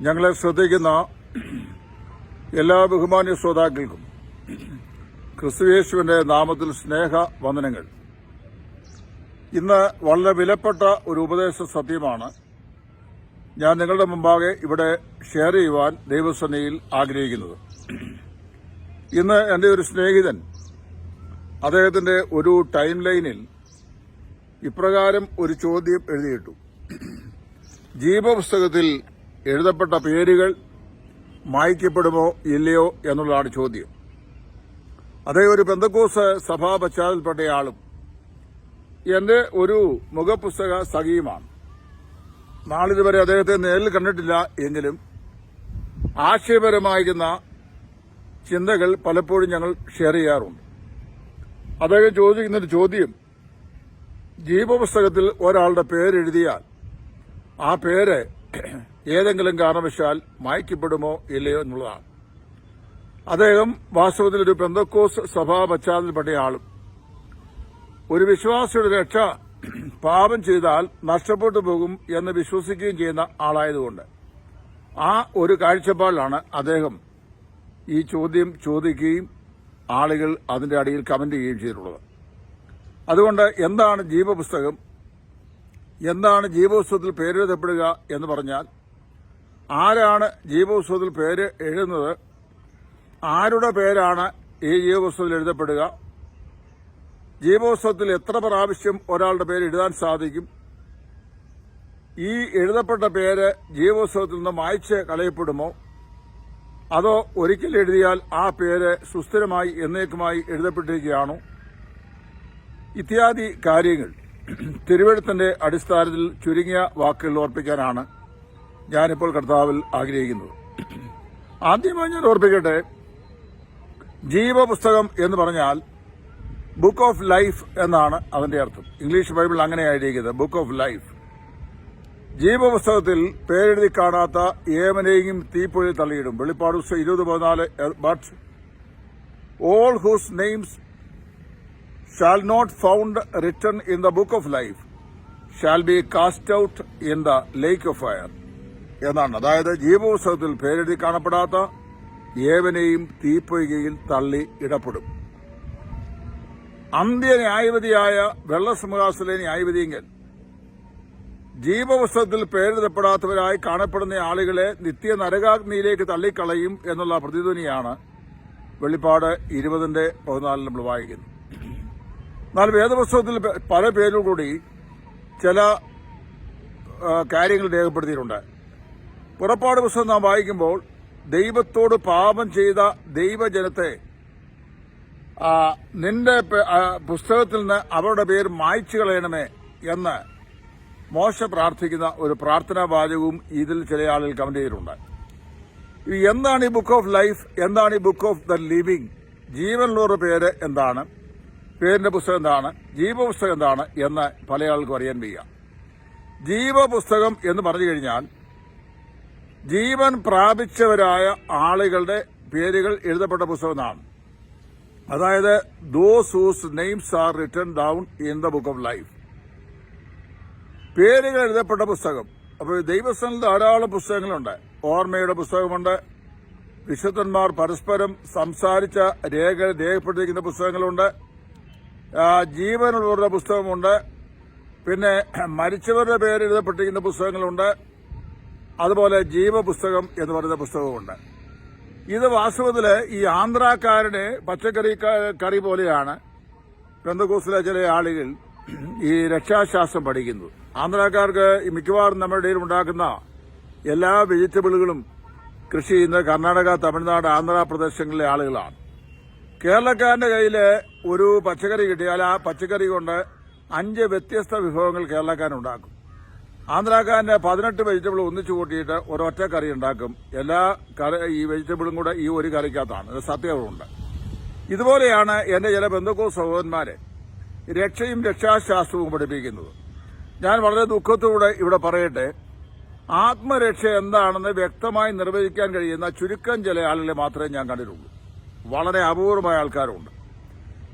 ഞങ്ങളെ ശ്രദ്ധിക്കുന്ന എല്ലാ ബഹുമാന്യ ശ്രോതാക്കൾക്കും ക്രിസ്തുയേശുവിന്റെ നാമത്തിൽ സ്നേഹ വന്ദനങ്ങൾ ഇന്ന് വളരെ വിലപ്പെട്ട ഒരു ഉപദേശ സത്യമാണ് ഞാൻ നിങ്ങളുടെ മുമ്പാകെ ഇവിടെ ഷെയർ ചെയ്യുവാൻ ദൈവസേനയിൽ ആഗ്രഹിക്കുന്നത്. ഇന്ന് എന്റെ ഒരു സ്നേഹിതൻ അദ്ദേഹത്തിന്റെ ഒരു ടൈം ലൈനിൽ ഇപ്രകാരം ഒരു ചോദ്യം എഴുതിയിട്ടു. ജീവപുസ്തകത്തിൽ എഴുതപ്പെട്ട പേരുകൾ മായ്ക്കപ്പെടുമോ ഇല്ലയോ എന്നുള്ളതാണ് ചോദ്യം. അതേ ഒരു പെന്തക്കോസ് സഭാ പശ്ചാത്തലപ്പെട്ടയാളും എന്റെ ഒരു മുഖപുസ്തക സഖിയുമാണ്. നാളിതുവരെ അദ്ദേഹത്തെ നേരിൽ കണ്ടിട്ടില്ല എങ്കിലും ആശയപരമായിരുന്ന ചിന്തകൾ പലപ്പോഴും ഞങ്ങൾ ഷെയർ ചെയ്യാറുണ്ട്. അദ്ദേഹം ചോദിക്കുന്നൊരു ചോദ്യം ജീവപുസ്തകത്തിൽ ഒരാളുടെ പേരെഴുതിയാൽ ആ പേര് ഏതെങ്കിലും കാരണവശാൽ മായ്ക്കപ്പെടുമോ ഇല്ലയോ എന്നുള്ളതാണ്. അദ്ദേഹം വാസ്തവത്തിൽ ഒരു പെന്തക്കോസ് സഭാ പശ്ചാത്തലപ്പെട്ട ആളും ഒരു വിശ്വാസിയുടെ രക്ഷ പാപം ചെയ്താൽ നഷ്ടപ്പെട്ടു പോകും എന്ന് വിശ്വസിക്കുകയും ചെയ്യുന്ന ആളായതുകൊണ്ട് ആ ഒരു കാഴ്ചപ്പാടിലാണ് അദ്ദേഹം ഈ ചോദ്യം ചോദിക്കുകയും ആളുകൾ അതിന്റെ അടിയിൽ കമന്റ് ചെയ്യുകയും ചെയ്തിട്ടുള്ളത്. അതുകൊണ്ട് എന്താണ് ജീവപുസ്തകം? എന്താണ് ജീവപുസ്തകത്തിൽ പേരെഴുതപ്പെടുക എന്ന് പറഞ്ഞാൽ ആരാണ് ജീവപുസ്തകത്തിൽ പേര് എഴുതുന്നത്? ആരുടെ പേരാണ് ഈ ജീവപുസ്തകത്തിൽ എഴുതപ്പെടുക? ജീവപുസ്തകത്തിൽ എത്ര പ്രാവശ്യം ഒരാളുടെ പേര് എഴുതാൻ സാധിക്കും? ഈ എഴുതപ്പെട്ട പേര് ജീവപുസ്തകത്തിൽ നിന്ന് മായ്ച്ച് കളയപ്പെടുമോ? അതോ ഒരിക്കൽ എഴുതിയാൽ ആ പേര് സുസ്ഥിരമായി എന്നേക്കുമായി എഴുതപ്പെട്ടിരിക്കുകയാണോ? ഇത്യാദി കാര്യങ്ങൾ തിരുവഴുത്തിന്റെ അടിസ്ഥാനത്തിൽ ചുരുങ്ങിയ വാക്കുകൾ ഓർപ്പിക്കാനാണ് ഞാനിപ്പോൾ കർത്താവിൽ ആഗ്രഹിക്കുന്നത് ആദ്യമായി ഞാൻ ഓർപ്പിക്കട്ടെ. ജീവപുസ്തകം എന്ന് പറഞ്ഞാൽ ബുക്ക് ഓഫ് ലൈഫ് എന്നാണ് അതിന്റെ അർത്ഥം. ഇംഗ്ലീഷ് ബൈബിൾ അങ്ങനെയായിരിക്കുന്നത് ബുക്ക് ഓഫ് ലൈഫ് ജീവപുസ്തകത്തിൽ പേരെഴുതി കാണാത്ത ഏവനെയും തീപ്പൊഴി തള്ളിയിടും. വെളിപ്പാട് ഇരുപത് പതിനാല് but all whose names shall not found written in the book of life shall be cast out in the lake of fire എന്നാണ്. അതായത് ജീവപുസ്തകത്തിൽ പേരെഴുതി കാണപ്പെടാത്ത ഏവനെയും തീപ്പൊയ്കയിൽ തള്ളി ഇടപെടും അന്ത്യ ന്യായവതിയായ വെള്ളസിംഹാസിലെ ന്യായവതിയെങ്കിൽ ജീവപുസ്തകത്തിൽ പേരെഴുതപ്പെടാത്തവരായി കാണപ്പെടുന്ന ആളുകളെ നിത്യ നരകാഗ്നിയിലേക്ക് തള്ളിക്കളയും എന്നുള്ള പ്രതിധ്വനിയാണ് വെളിപ്പാട് ഇരുപതിന്റെ പതിനാലിൽ നമ്മൾ വായിക്കുന്നത് എന്നാൽ വേദപുസ്തകത്തിൽ പല പേരുകൂടി ചില കാര്യങ്ങൾ രേഖപ്പെടുത്തിയിട്ടുണ്ട്. പുറപ്പാട് പുസ്തകം നാം വായിക്കുമ്പോൾ ദൈവത്തോട് പാപം ചെയ്ത ദൈവജനത്തെ നിന്റെ പുസ്തകത്തിൽ നിന്ന് അവരുടെ പേര് മായ്ച്ചു കളയണമേ എന്ന് മോശ പ്രാർത്ഥിക്കുന്ന ഒരു പ്രാർത്ഥനാ വാചകവും ഇതിൽ ചില ആളുകൾ കമന്റ് ചെയ്തിട്ടുണ്ട്. എന്താണ് ഈ ബുക്ക് ഓഫ് ലൈഫ് എന്താണ് ഈ ബുക്ക് ഓഫ് ദ ലിവിംഗ് ജീവനുള്ളവരുടെ പേര് എന്താണ്? പേരിന്റെ പുസ്തകം എന്താണ്? ജീവപുസ്തകം എന്താണ്? എന്ന് പല ആൾക്കും അറിയാൻ വയ്യ. ജീവപുസ്തകം എന്ന് പറഞ്ഞു കഴിഞ്ഞാൽ ജീവൻ പ്രാപിച്ചവരായ ആളുകളുടെ പേരുകൾ എഴുതപ്പെട്ട പുസ്തകമാണ് അതായത് those whose names are written down in the book of life. പേരുകൾ എഴുതപ്പെട്ട പുസ്തകം. അപ്പോൾ ദൈവസ്ഥനിൽ ധാരാളം പുസ്തകങ്ങളുണ്ട്. ഓർമ്മയുടെ പുസ്തകമുണ്ട്. വിശുദ്ധന്മാർ പരസ്പരം സംസാരിച്ച രേഖ രേഖപ്പെടുത്തിയിരിക്കുന്ന പുസ്തകങ്ങളുണ്ട്. ജീവനുള്ളവരുടെ പുസ്തകമുണ്ട്. പിന്നെ മരിച്ചവരുടെ പേര് എഴുതപ്പെട്ടിരിക്കുന്ന പുസ്തകങ്ങളുണ്ട്. അതുപോലെ ജീവപുസ്തകം എന്ന് പറയുന്ന പുസ്തകമുണ്ട് ഇത് വാസ്തവത്തിൽ ഈ ആന്ധ്രാക്കാരുടെ പച്ചക്കറി കറി പോലെയാണ് പെന്തക്കോസിലെ ചില ആളുകൾ ഈ രക്ഷാശാസ്ത്രം പഠിക്കുന്നത്. ആന്ധ്രാക്കാർക്ക് മിക്കവാറും നമ്മുടെ ഇടയിൽ ഉണ്ടാക്കുന്ന എല്ലാ വെജിറ്റബിളുകളും കൃഷി ചെയ്യുന്ന കർണാടക തമിഴ്നാട് ആന്ധ്രാപ്രദേശങ്ങളിലെ ആളുകളാണ്. കേരളക്കാരന്റെ കയ്യിൽ ഒരു പച്ചക്കറി കിട്ടിയാൽ ആ പച്ചക്കറി കൊണ്ട് അഞ്ച് വ്യത്യസ്ത വിഭവങ്ങൾ കേരളക്കാരുണ്ടാക്കും. ആന്ധ്രാക്കാരന്റെ പതിനെട്ട് വെജിറ്റബിൾ ഒന്നിച്ചു കൂട്ടിയിട്ട് ഒരൊറ്റ കറി ഉണ്ടാക്കും. എല്ലാ കറി ഈ വെജിറ്റബിളും കൂടെ ഈ ഒരു കറിക്കകത്താണ്. സത്യമുണ്ട് ഇതുപോലെയാണ് എന്റെ ചില ബന്ധുക്കോ സഹോദരന്മാരെ രക്ഷയും രക്ഷാശാസ്ത്രവും പഠിപ്പിക്കുന്നത്. ഞാൻ വളരെ ദുഃഖത്തോടെ ഇവിടെ പറയട്ടെ ആത്മരക്ഷ എന്താണെന്ന് വ്യക്തമായി നിർവചിക്കാൻ കഴിയുന്ന ചുരുക്കം ചില ആളുകളെ മാത്രമേ ഞാൻ കണ്ടിട്ടുള്ളൂ. വളരെ അപൂർവമായ ആൾക്കാരുണ്ട്.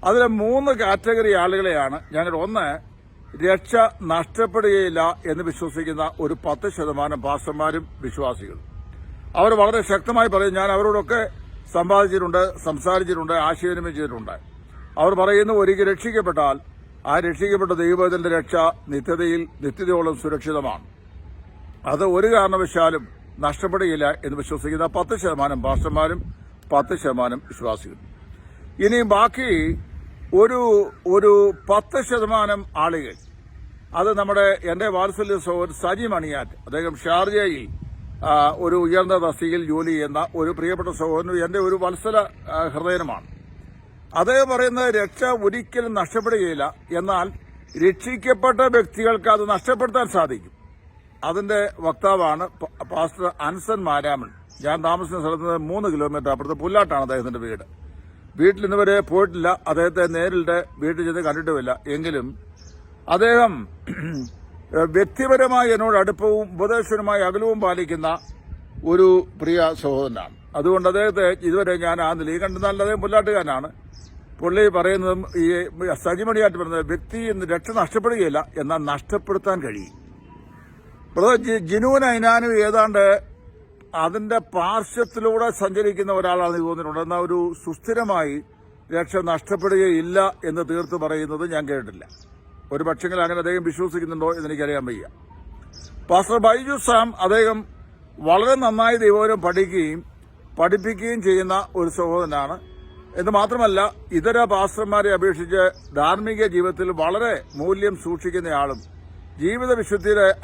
അതിലെ മൂന്ന് കാറ്റഗറി ആളുകളെയാണ് ഞാൻ ഒന്ന് രക്ഷ നഷ്ടപ്പെടുകയില്ല എന്ന് വിശ്വസിക്കുന്ന ഒരു പത്ത് ശതമാനം പാസ്റ്റർമാരും വിശ്വാസികളും. അവർ വളരെ ശക്തമായി പറയും ഞാൻ അവരോടൊക്കെ സമ്പാദിച്ചിട്ടുണ്ട് സംസാരിച്ചിട്ടുണ്ട് ആശയവിനിമയം ചെയ്തിട്ടുണ്ട്. അവർ പറയുന്നു ഒരിക്കൽ രക്ഷിക്കപ്പെട്ടാൽ ആ രക്ഷിക്കപ്പെട്ട ദൈവത്തിന്റെ രക്ഷ നിത്യതയിൽ നിത്യതയോളം സുരക്ഷിതമാണ്. അത് ഒരു കാരണവശാലും നഷ്ടപ്പെടുകയില്ല എന്ന് വിശ്വസിക്കുന്ന പത്ത് ശതമാനം പാസ്റ്റർമാരും പത്ത് ശതമാനം വിശ്വാസികളും. ഇനി ബാക്കി ഒരു ഒരു പത്ത് ശതമാനം ആളുകൾ. അത് നമ്മുടെ എന്റെ വാത്സല്യ സഹോദരൻ സജി മണിയാറ്റ് അദ്ദേഹം ഷാർജയിൽ ഒരു ഉയർന്ന തസ്തികയിൽ ജോലി ചെയ്യുന്ന ഒരു പ്രിയപ്പെട്ട സഹോദരനും എന്റെ ഒരു വത്സല ഹൃദയനുമാണ്. അദ്ദേഹം പറയുന്നത് രക്ഷ ഒരിക്കലും നഷ്ടപ്പെടുകയില്ല. എന്നാൽ രക്ഷിക്കപ്പെട്ട വ്യക്തികൾക്ക് അത് നഷ്ടപ്പെടുത്താൻ സാധിക്കും. അതിന്റെ വക്താവാണ് പാസ്റ്റർ അൻസൻ മാരാമൻ ഞാൻ താമസിക്കുന്ന സ്ഥലത്ത് മൂന്ന് കിലോമീറ്റർ അപ്പുറത്ത് പുല്ലാട്ടാണ് അദ്ദേഹത്തിന്റെ വീട്. വീട്ടിൽ ഇന്ന് വരെ പോയിട്ടില്ല. അദ്ദേഹത്തെ നേരിട്ട് വീട്ടിൽ ചെന്ന് കണ്ടിട്ടുമില്ല. എങ്കിലും അദ്ദേഹം വ്യക്തിപരമായി എന്നോട് അടുപ്പവും ഉപദേശപരമായി അകലവും പാലിക്കുന്ന ഒരു പ്രിയ സഹോദരനാണ്. അതുകൊണ്ട് അദ്ദേഹത്തെ ഇതുവരെ ഞാൻ ആ നിലയിൽ കണ്ടെന്നാൽ അദ്ദേഹം പുല്ലാട്ടുകാരനാണ്. പുള്ളി പറയുന്നതും ഈ സജിമണിയായിട്ട് പറയുന്നത് വ്യക്തി രക്ഷ നഷ്ടപ്പെടുകയില്ല എന്നാൽ നഷ്ടപ്പെടുത്താൻ കഴിയും. ജിനുവിന് അതിനാനും ഏതാണ്ട് അതിന്റെ പാർശ്വത്തിലൂടെ സഞ്ചരിക്കുന്ന ഒരാളാണ് എനിക്ക് തോന്നിയിട്ടുണ്ട് എന്നാൽ ഒരു സുസ്ഥിരമായി രക്ഷ നഷ്ടപ്പെടുകയില്ല എന്ന് തീർത്ത് പറയുന്നത് ഞാൻ കേട്ടില്ല ഒരു പക്ഷെങ്കിൽ അങ്ങനെ അദ്ദേഹം വിശ്വസിക്കുന്നുണ്ടോ എന്ന് എനിക്കറിയാൻ വയ്യ. പാസ്റ്റർ ബൈജു സാം അദ്ദേഹം വളരെ നന്നായി ദൈവപരം പഠിക്കുകയും പഠിപ്പിക്കുകയും ചെയ്യുന്ന ഒരു സഹോദരനാണ്. എന്ന് മാത്രമല്ല ഇതര പാസ്റ്റർമാരെ അപേക്ഷിച്ച് ധാർമ്മിക ജീവിതത്തിൽ വളരെ മൂല്യം സൂക്ഷിക്കുന്നയാളും ജീവിത വിശുദ്ധിയുടെ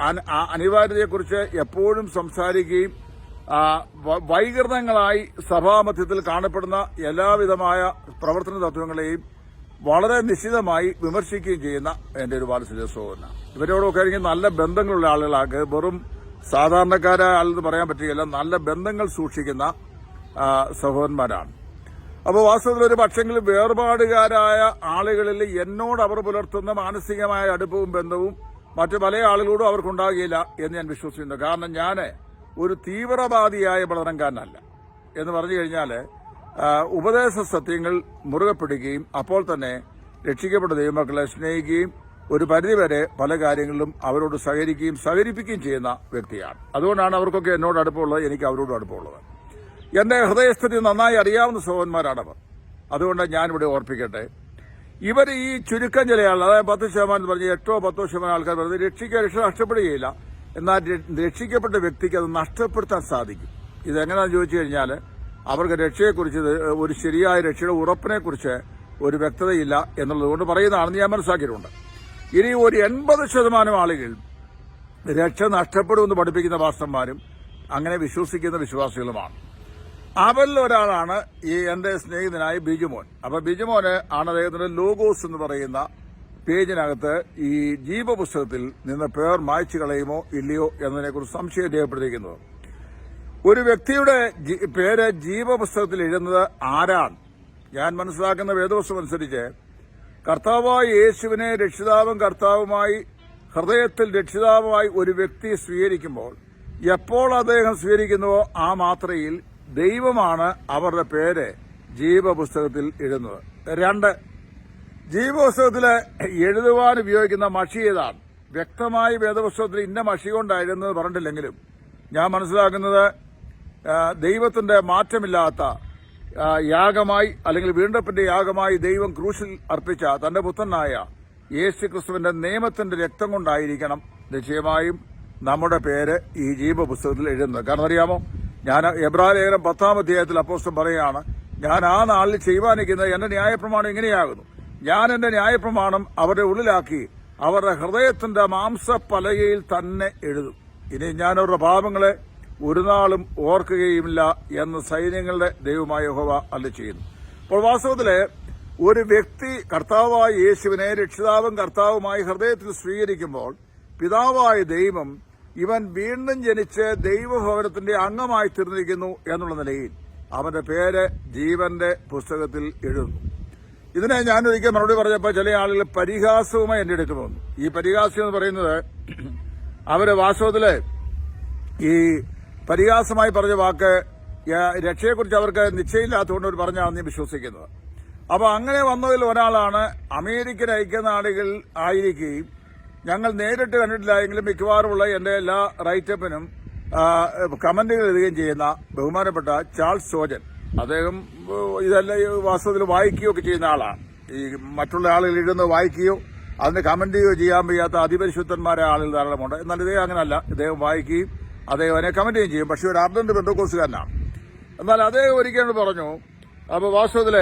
അനിവാര്യതയെക്കുറിച്ച് എപ്പോഴും സംസാരിക്കുകയും വൈകൃതങ്ങളായി സഭാമധ്യത്തിൽ കാണപ്പെടുന്ന എല്ലാവിധമായ പ്രവർത്തന തത്വങ്ങളെയും വളരെ നിശ്ചിതമായി വിമർശിക്കുകയും ചെയ്യുന്ന എന്റെ ഒരു വാത്സല്യ സഹോദരനാണ് ഇവരോടൊക്കെ ആയിരിക്കും നല്ല ബന്ധങ്ങളുള്ള ആളുകളാക്ക് വെറും സാധാരണക്കാരായ ആളെന്ന് പറയാൻ പറ്റുകയില്ല നല്ല ബന്ധങ്ങൾ സൂക്ഷിക്കുന്ന സഹോദരന്മാരാണ്. അപ്പോൾ വാസ്തവത്തിൽ ഒരു പക്ഷെങ്കിൽ വേർപാടുകാരായ ആളുകളിൽ എന്നോട് അവർ പുലർത്തുന്ന മാനസികമായ അടുപ്പവും ബന്ധവും മറ്റു പല ആളുകളോടും അവർക്കുണ്ടാകുകയില്ല എന്ന് ഞാൻ വിശ്വസിക്കുന്നു. കാരണം ഞാൻ ഒരു തീവ്രവാദിയായ പഠനക്കാരനല്ല എന്ന് പറഞ്ഞു കഴിഞ്ഞാൽ ഉപദേശ സത്യങ്ങൾ മുറുകെ പിടിക്കുകയും അപ്പോൾ തന്നെ രക്ഷിക്കപ്പെട്ട ദൈവമക്കളെ സ്നേഹിക്കുകയും ഒരു പരിധിവരെ പല കാര്യങ്ങളിലും അവരോട് സഹകരിക്കുകയും സഹകരിപ്പിക്കുകയും ചെയ്യുന്ന വ്യക്തിയാണ്. അതുകൊണ്ടാണ് അവർക്കൊക്കെ എന്നോട് അടുപ്പമുള്ളത് എനിക്ക് അവരോട് അടുപ്പമുള്ളത്. എന്റെ ഹൃദയസ്ഥിതി നന്നായി അറിയാവുന്ന സഹോദരന്മാരാണ് അവർ അതുകൊണ്ട് ഞാനിവിടെ ഓർപ്പിക്കട്ടെ. ഇവർ ഈ ചുരുക്കം ചില ആൾ അതായത് പത്ത് ശതമാനം പറഞ്ഞ് എട്ടോ പത്തോ ശതമാനം ആൾക്കാർ പറഞ്ഞ് രക്ഷിക്കാൻ രക്ഷ നഷ്ടപ്പെടുകയില്ല. എന്നാൽ രക്ഷിക്കപ്പെട്ട വ്യക്തിക്ക് അത് നഷ്ടപ്പെടുത്താൻ സാധിക്കും. ഇതെങ്ങനെയാണെന്ന് ചോദിച്ചു കഴിഞ്ഞാൽ അവർക്ക് രക്ഷയെക്കുറിച്ച് ഒരു ശരിയായ രക്ഷയുടെ ഉറപ്പിനെക്കുറിച്ച് ഒരു വ്യക്തതയില്ല എന്നുള്ളതുകൊണ്ട് പറയുന്നതാണെന്ന് ഞാൻ മനസ്സിലാക്കിയിട്ടുണ്ട്. ഇനി ഒരു എൺപത് ശതമാനം ആളുകൾ രക്ഷ നഷ്ടപ്പെടുമെന്ന് പഠിപ്പിക്കുന്ന പാസ്റ്റർമാരും അങ്ങനെ വിശ്വസിക്കുന്ന വിശ്വാസികളുമാണ്. അവരിൽ ഒരാളാണ് ഈ എന്റെ സ്നേഹിതനായ ബിജുമോൻ. അപ്പൊ ബിജുമോന് ആണ് അദ്ദേഹത്തിന്റെ ലോഗോസ് എന്ന് പറയുന്ന പേജിനകത്ത് ഈ ജീവപുസ്തകത്തിൽ നിന്ന് പേർ മായ്ച്ചു കളയുമോ ഇല്ലയോ എന്നതിനെക്കുറിച്ച് സംശയം രേഖപ്പെടുത്തിയിരിക്കുന്നത് ഒരു വ്യക്തിയുടെ പേര് ജീവപുസ്തകത്തിൽ എഴുതുന്നത് ആരാണ്? ഞാൻ മനസ്സിലാക്കുന്ന വേദപുസ്തകം അനുസരിച്ച് കർത്താവായ യേശുവിനെ രക്ഷിതാവും കർത്താവുമായി ഹൃദയത്തിൽ രക്ഷിതാവുമായി ഒരു വ്യക്തി സ്വീകരിക്കുമ്പോൾ എപ്പോൾ അദ്ദേഹം സ്വീകരിക്കുന്നുവോ ആ മാത്രയിൽ ദൈവമാണ് അവരുടെ പേര് ജീവപുസ്തകത്തിൽ എഴുതുന്നത്. രണ്ട് ജീവപുസ്തകത്തിൽ എഴുതുവാൻ ഉപയോഗിക്കുന്ന മഷി ഏതാണ്? വ്യക്തമായി വേദപുസ്തകത്തിൽ ഇന്ന മഷി കൊണ്ടായിരുന്നു പറഞ്ഞിട്ടില്ലെങ്കിലും ഞാൻ മനസ്സിലാക്കുന്നത് ദൈവത്തിന്റെ മാറ്റമില്ലാത്ത യാഗമായി അല്ലെങ്കിൽ വീണ്ടപ്പിന്റെ യാഗമായി ദൈവം ക്രൂശിൽ അർപ്പിച്ച തന്റെ പുത്രനായ യേശു ക്രിസ്തുവിന്റെ നിയമത്തിന്റെ രക്തം കൊണ്ടായിരിക്കണം നിശ്ചയമായും നമ്മുടെ പേര് ഈ ജീവപുസ്തകത്തിൽ എഴുതുന്നത്. കാരണം അറിയാമോ? ഞാൻ എബ്രാലേഖനം പത്താം അധ്യായത്തിൽ അപ്പോസ്റ്റം പറയുകയാണ് ഞാൻ ആ നാളിൽ ചെയ്യുവാനിരിക്കുന്നത് എന്റെ ന്യായപ്രമാണം ഇങ്ങനെയാകുന്നു. ഞാൻ എന്റെ ന്യായപ്രമാണം അവരുടെ ഉള്ളിലാക്കി അവരുടെ ഹൃദയത്തിന്റെ മാംസപ്പലകയിൽ തന്നെ എഴുതും. ഇനി ഞാൻ അവരുടെ പാപങ്ങളെ ഒരു നാളും ഓർക്കുകയുമില്ല എന്ന് സൈന്യങ്ങളുടെ ദൈവമായ ഹോവ അല്ല ചെയ്യുന്നു. അപ്പോൾ വാസ്തവത്തിൽ ഒരു വ്യക്തി കർത്താവായ യേശുവിനെ രക്ഷിതാവും കർത്താവുമായി ഹൃദയത്തിൽ സ്വീകരിക്കുമ്പോൾ പിതാവായ ദൈവം ഇവൻ വീണ്ടും ജനിച്ച് ദൈവഭവനത്തിന്റെ അംഗമായി തീർന്നിരിക്കുന്നു എന്നുള്ള നിലയിൽ അവന്റെ പേര് ജീവന്റെ പുസ്തകത്തിൽ എഴുതുന്നു. ഇതിനെ ഞാൻ ഒരിക്കൽ മറുപടി പറഞ്ഞപ്പോൾ ചില ആളുകൾ പരിഹാസവുമായി എന്റെ വന്നു. ഈ പരിഹാസം എന്ന് പറയുന്നത് അവർ വാസ്തവത്തിൽ ഈ പരിഹാസമായി പറഞ്ഞ വാക്ക് രക്ഷയെക്കുറിച്ച് അവർക്ക് നിശ്ചയമില്ലാത്തതുകൊണ്ട് അവർ പറഞ്ഞാണെന്ന് ഞാൻ വിശ്വസിക്കുന്നത്. അപ്പൊ അങ്ങനെ വന്നതിൽ ഒരാളാണ് അമേരിക്കൻ ഐക്യനാടുകൾ ആയിരിക്കുകയും ഞങ്ങൾ നേരിട്ട് കണ്ടിട്ടില്ല എങ്കിലും മിക്കവാറുമുള്ള എന്റെ എല്ലാ റൈറ്റപ്പിനും കമന്റുകൾ എഴുതുകയും ചെയ്യുന്ന ബഹുമാനപ്പെട്ട ചാൾസ് സോജൻ. അദ്ദേഹം ഇതല്ല വാസ്തവത്തിൽ വായിക്കുകയൊക്കെ ചെയ്യുന്ന ആളാണ്. ഈ മറ്റുള്ള ആളുകൾ ഇരുന്ന് വായിക്കുകയോ അതിന് കമന്റ് ചെയ്യാൻ വയ്യാത്ത അതിപരിശുദ്ധന്മാരായ ആളുകൾ ധാരാളമുണ്ട് എന്നാൽ ഇദ്ദേഹം അങ്ങനല്ല. ഇദ്ദേഹം വായിക്കുകയും അദ്ദേഹം അതിനെ കമന്റ് ചെയ്യും. പക്ഷേ ഒരു അർദ്ധന്റെ ബന്ധുക്കോസുകാരനാണ്. എന്നാൽ അദ്ദേഹം ഒരിക്കലും പറഞ്ഞു അപ്പോൾ വാസ്തവത്തിൽ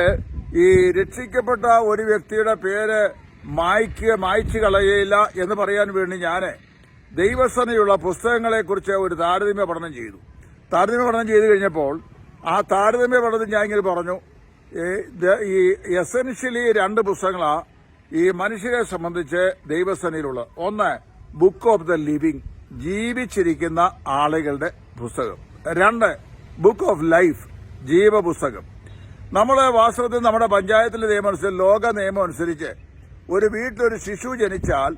ഈ രക്ഷിക്കപ്പെട്ട ഒരു വ്യക്തിയുടെ പേര് മായ്ക്കുക മായ്ച്ചു കളയുകയില്ല എന്ന് പറയാൻ വേണ്ടി ഞാൻ ദൈവസനയുള്ള പുസ്തകങ്ങളെക്കുറിച്ച് ഒരു താരതമ്യ പഠനം ചെയ്തു. താരതമ്യ പഠനം ചെയ്തു കഴിഞ്ഞപ്പോൾ ആ താരതമ്യ പഠനം ഞാൻ ഇങ്ങനെ പറഞ്ഞു. ഈ എസെൻഷ്യലി രണ്ട് പുസ്തകങ്ങളാ ഈ മനുഷ്യരെ സംബന്ധിച്ച് ദൈവസേനയിലുള്ളത് ഒന്ന് ബുക്ക് ഓഫ് ദ ലിവിംഗ് ജീവിച്ചിരിക്കുന്ന ആളുകളുടെ പുസ്തകം. രണ്ട് ബുക്ക് ഓഫ് ലൈഫ് ജീവപുസ്തകം. നമ്മുടെ വാസ്തവത്തിൽ നമ്മുടെ പഞ്ചായത്തിലെ നിയമം അനുസരിച്ച് ലോക നിയമം അനുസരിച്ച് ഒരു വീട്ടിലൊരു ശിശു ജനിച്ചാൽ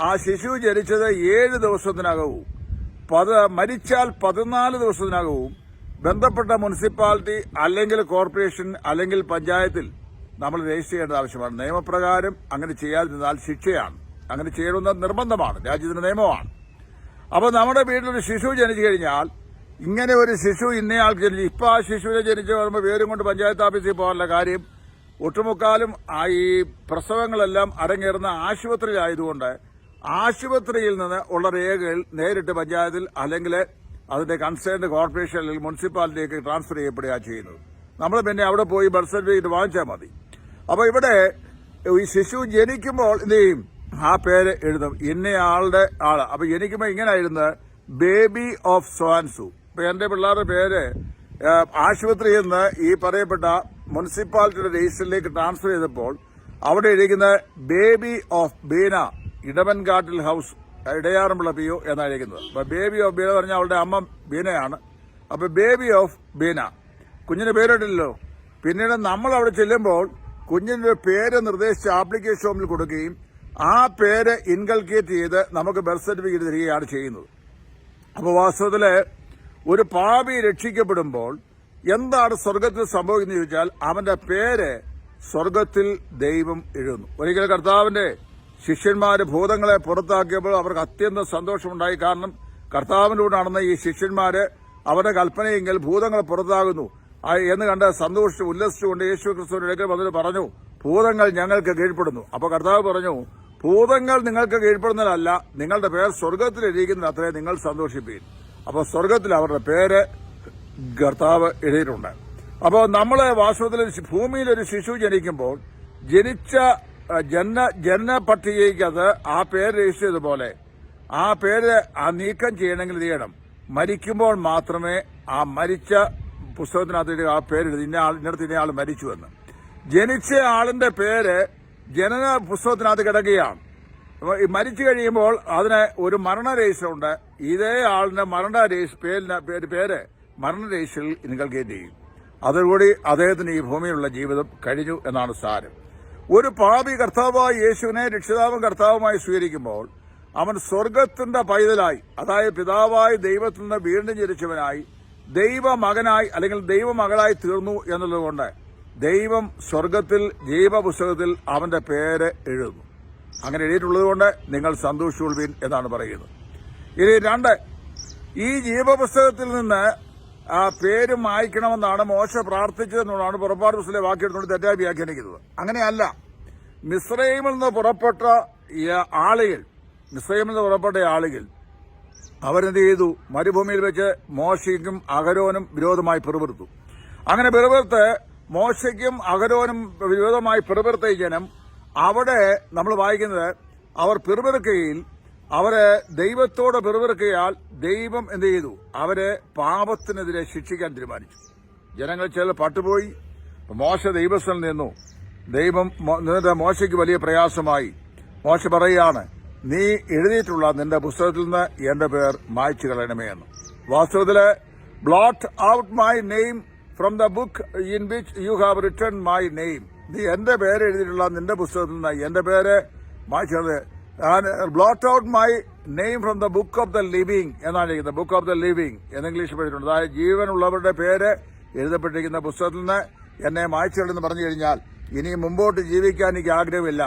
ആ ശിശു ജനിച്ചത് ഏഴ് ദിവസത്തിനകവും മരിച്ചാൽ പതിനാല് ദിവസത്തിനകവും ബന്ധപ്പെട്ട മുനിസിപ്പാലിറ്റി അല്ലെങ്കിൽ കോർപ്പറേഷൻ അല്ലെങ്കിൽ പഞ്ചായത്തിൽ നമ്മൾ രജിസ്റ്റർ ചെയ്യേണ്ടത് ആവശ്യമാണ്. നിയമപ്രകാരം അങ്ങനെ ചെയ്യാതിരുന്നാൽ ശിക്ഷയാണ്. അങ്ങനെ ചെയ്യണമെന്ന് നിർബന്ധമാണ്. രാജ്യത്തിന്റെ നിയമമാണ്. അപ്പോൾ നമ്മുടെ വീട്ടിലൊരു ശിശു ജനിച്ചു കഴിഞ്ഞാൽ ഇങ്ങനെ ഒരു ശിശു ഇന്നയാൾക്ക് ജനിച്ചു. ഇപ്പൊ ആ ശിശുവിനെ ജനിച്ചു വരുമ്പോൾ പേരും കൊണ്ട് പഞ്ചായത്ത് ഓഫീസിൽ പോകാനുള്ള കാര്യം ഒട്ടുമുക്കാലും ഈ പ്രസവങ്ങളെല്ലാം അരങ്ങേറുന്ന ആശുപത്രിയിലായതുകൊണ്ട് ആശുപത്രിയിൽ നിന്ന് ഉള്ള രേഖകൾ നേരിട്ട് പഞ്ചായത്തിൽ അല്ലെങ്കിൽ അതിന്റെ കൺസേൺഡ് കോർപ്പറേഷൻ അല്ലെങ്കിൽ മുനിസിപ്പാലിറ്റിക്ക് ട്രാൻസ്ഫർ ചെയ്യപ്പെടുകയാണ് ചെയ്യുന്നത്. നമ്മൾ പിന്നെ അവിടെ പോയി ബർത്ത് സർട്ടിഫിക്കറ്റ് വാങ്ങിച്ചാൽ മതി. അപ്പൊ ഇവിടെ ഈ ശിശു ജനിക്കുമ്പോൾ എന്ത് ചെയ്യും? ആ പേര് എഴുതും. ഇന്നയാളുടെ ആൾ. അപ്പൊ ജനിക്കുമ്പോൾ ഇങ്ങനെയായിരുന്നു ബേബി ഓഫ് സോൻസു ഇപ്പൊ എന്റെ പിള്ളേരുടെ പേര് ആശുപത്രിയിൽ നിന്ന് ഈ പറയപ്പെട്ട മുനിസിപ്പാലിറ്റിയുടെ രജിസ്റ്ററിലേക്ക് ട്രാൻസ്ഫർ ചെയ്തപ്പോൾ അവിടെ എഴുതിക്കുന്ന ബേബി ഓഫ് ബീന ഇടവൻകാട്ടിൽ ഹൗസ്. ഇടയാറുമുള്ള പി ഒ എന്നാണ് എഴുതിക്കുന്നത് അപ്പൊ ബേബി ഓഫ് ബീന പറഞ്ഞാൽ അവളുടെ അമ്മ ബീനയാണ്. അപ്പൊ ബേബി ഓഫ് ബീന കുഞ്ഞിന് പേരിട്ടില്ലല്ലോ. പിന്നീട് നമ്മൾ അവിടെ ചെല്ലുമ്പോൾ കുഞ്ഞിന്റെ പേര് നിർദ്ദേശിച്ച ആപ്ലിക്കേഷൻ ഫോമിൽ കൊടുക്കുകയും ആ പേര് ഇൻകൾക്കേറ്റ് ചെയ്ത് നമുക്ക് ബർത്ത് സർട്ടിഫിക്കറ്റ് തരികയാണ് ചെയ്യുന്നത്. അപ്പോൾ വാസ്തവത്തിൽ ഒരു പാപി രക്ഷിക്കപ്പെടുമ്പോൾ എന്താണ് സ്വർഗത്തിൽ സംഭവിക്കുന്നത് ചോദിച്ചാൽ അവന്റെ പേര് സ്വർഗത്തിൽ ദൈവം എഴുതുന്നു. ഒരിക്കൽ കർത്താവിന്റെ ശിഷ്യന്മാര് ഭൂതങ്ങളെ പുറത്താക്കിയപ്പോൾ അവർക്ക് അത്യന്തം സന്തോഷമുണ്ടായി. കാരണം കർത്താവിലൂടെ നടന്ന ഈ ശിഷ്യന്മാര് അവരുടെ കൽപ്പനയെങ്കിൽ ഭൂതങ്ങൾ പുറത്താകുന്നു. എന്ന് കണ്ട് സന്തോഷിച്ച് ഉല്ലസിച്ചുകൊണ്ട് യേശു ക്രിസ്തുവിന്റെ അടുക്കൽ വന്നിട്ട് പറഞ്ഞു ഭൂതങ്ങൾ ഞങ്ങൾക്ക് കീഴ്പ്പെടുന്നു. അപ്പൊ കർത്താവ് പറഞ്ഞു ഭൂതങ്ങൾ നിങ്ങൾക്ക് കീഴ്പ്പെടുന്നതല്ല നിങ്ങളുടെ പേർ സ്വർഗത്തിലിരിക്കുന്ന അത്രേ നിങ്ങൾ സന്തോഷിപ്പീൻ. അപ്പൊ സ്വർഗത്തിൽ അവരുടെ പേര് കർത്താവ് എഴുതിയിട്ടുണ്ട്. അപ്പോൾ നമ്മളെ വാസ്തവത്തിൽ ഭൂമിയിൽ ഒരു ശിശു ജനിക്കുമ്പോൾ ജനിച്ച ജന ജനന പട്ടികയ്ക്കത് ആ പേര് രജിസ്റ്റർ ചെയ്തതുപോലെ ആ പേര് ആ നീക്കം ചെയ്യണമെങ്കിൽ ചെയ്യണം? മരിക്കുമ്പോൾ മാത്രമേ ആ മരിച്ച പുസ്തകത്തിനകത്ത് ആ പേര് ഇന്ന ആൾ ഇന്നടത്ത് ഇന്ന ആൾ മരിച്ചു എന്ന്. ജനിച്ച ആളിന്റെ പേര് ജനന പുസ്തകത്തിനകത്ത് കിടക്കുകയാണ്. മരിച്ചു കഴിയുമ്പോൾ അതിന് ഒരു മരണ രജിസ്റ്റർ ഉണ്ട്. ഇതേ ആളിന്റെ മരണ രജിസ്റ്റർ പേര് മരണ രജിസ്റ്ററിൽ ഇൻകൾക്കേറ്റ് ചെയ്യും? അതോടുകൂടി അദ്ദേഹത്തിന് ഈ ഭൂമിയിലുള്ള ജീവിതം കഴിഞ്ഞു എന്നാണ് സാരം. ഒരു പാപി കർത്താവായി യേശുവിനെ രക്ഷിതാവും കർത്താവുമായി സ്വീകരിക്കുമ്പോൾ അവൻ സ്വർഗത്തിന്റെ പൈതലായി അതായത് പിതാവായി ദൈവത്തിൽ നിന്ന് വീണ്ടും ജനിച്ചവനായി ദൈവമകനായി അല്ലെങ്കിൽ ദൈവമകളായി തീർന്നു എന്നുള്ളതുകൊണ്ട് ദൈവം സ്വർഗത്തിൽ ജീവപുസ്തകത്തിൽ അവന്റെ പേര് എഴുതുന്നു. അങ്ങനെ എഴുതിയിട്ടുള്ളതുകൊണ്ട് നിങ്ങൾ സന്തോഷിച്ചുകൊള്ളുവിൻ എന്നാണ് പറയുന്നത്. ഇനി രണ്ട് ഈ ജീവപുസ്തകത്തിൽ നിന്ന് ആ പേര് മായ്ക്കണമെന്നാണ് മോശ പ്രാർത്ഥിച്ചതെന്നുള്ളതാണ് പുറപ്പാട് പുസ്തകത്തിലെ വാക്കിയെടുത്തുകൊണ്ട് തെറ്റായി വ്യാഖ്യാനിക്കുന്നത്. അങ്ങനെയല്ല. മിസ്രൈമിൽ നിന്ന് പുറപ്പെട്ട ആളുകൾ മിസ്രൈമിൽ നിന്ന് പുറപ്പെട്ട ആളുകൾ അവരെന്ത് ചെയ്തു? മരുഭൂമിയിൽ വെച്ച് മോശയ്ക്കും അഹരോനും വിരോധമായി പിറുപിറുത്തു. അങ്ങനെ പിറുപിറുത്ത് മോശയ്ക്കും അഹരോനും വിരോധമായി പിറുപിറുത്ത ജനം അവിടെ നമ്മൾ വായിക്കുന്നത് അവർ പിറുപിറുക്കുകയിൽ അവർ ദൈവത്തോട് പിറുപിറുക്കയാൽ ദൈവം എന്ത് ചെയ്തു? അവരെ പാപത്തിനെതിരെ ശിക്ഷിക്കാൻ തീരുമാനിച്ചു. ജനങ്ങൾ ചില പട്ടുപോയി. മോശ ദൈവസ്ഥൽ നിന്നു. ദൈവം നിന്നിട്ട് മോശയ്ക്ക് വലിയ പ്രയാസമായി. മോശ പറയുകയാണ് നീ എഴുതിയിട്ടുള്ള നിന്റെ പുസ്തകത്തിൽ നിന്ന് എന്റെ പേർ മായ്ച്ചു കളയണമേ എന്ന്. വാസ്തവത്തിൽ blot out my name from the book in which you have written my name നീ എന്റെ പേര് എഴുതിയിട്ടുള്ള നിന്റെ പുസ്തകത്തിൽ നിന്ന് എന്റെ പേര് മായ്ച്ചത് blot out my name from the book of the living എന്നാണ് ഇരിക്കുന്നത്? ബുക്ക് ഓഫ് ദ ലിവിംഗ് എന്ന് ഇംഗ്ലീഷ് പഠിച്ചിട്ടുണ്ട്. അതായത് ജീവനുള്ളവരുടെ പേര് എഴുതപ്പെട്ടിരിക്കുന്ന പുസ്തകത്തിൽ നിന്ന് എന്നെ മായ്ച്ചുകളെന്ന് പറഞ്ഞു കഴിഞ്ഞാൽ ഇനി മുമ്പോട്ട് ജീവിക്കാൻ എനിക്ക് ആഗ്രഹമില്ല.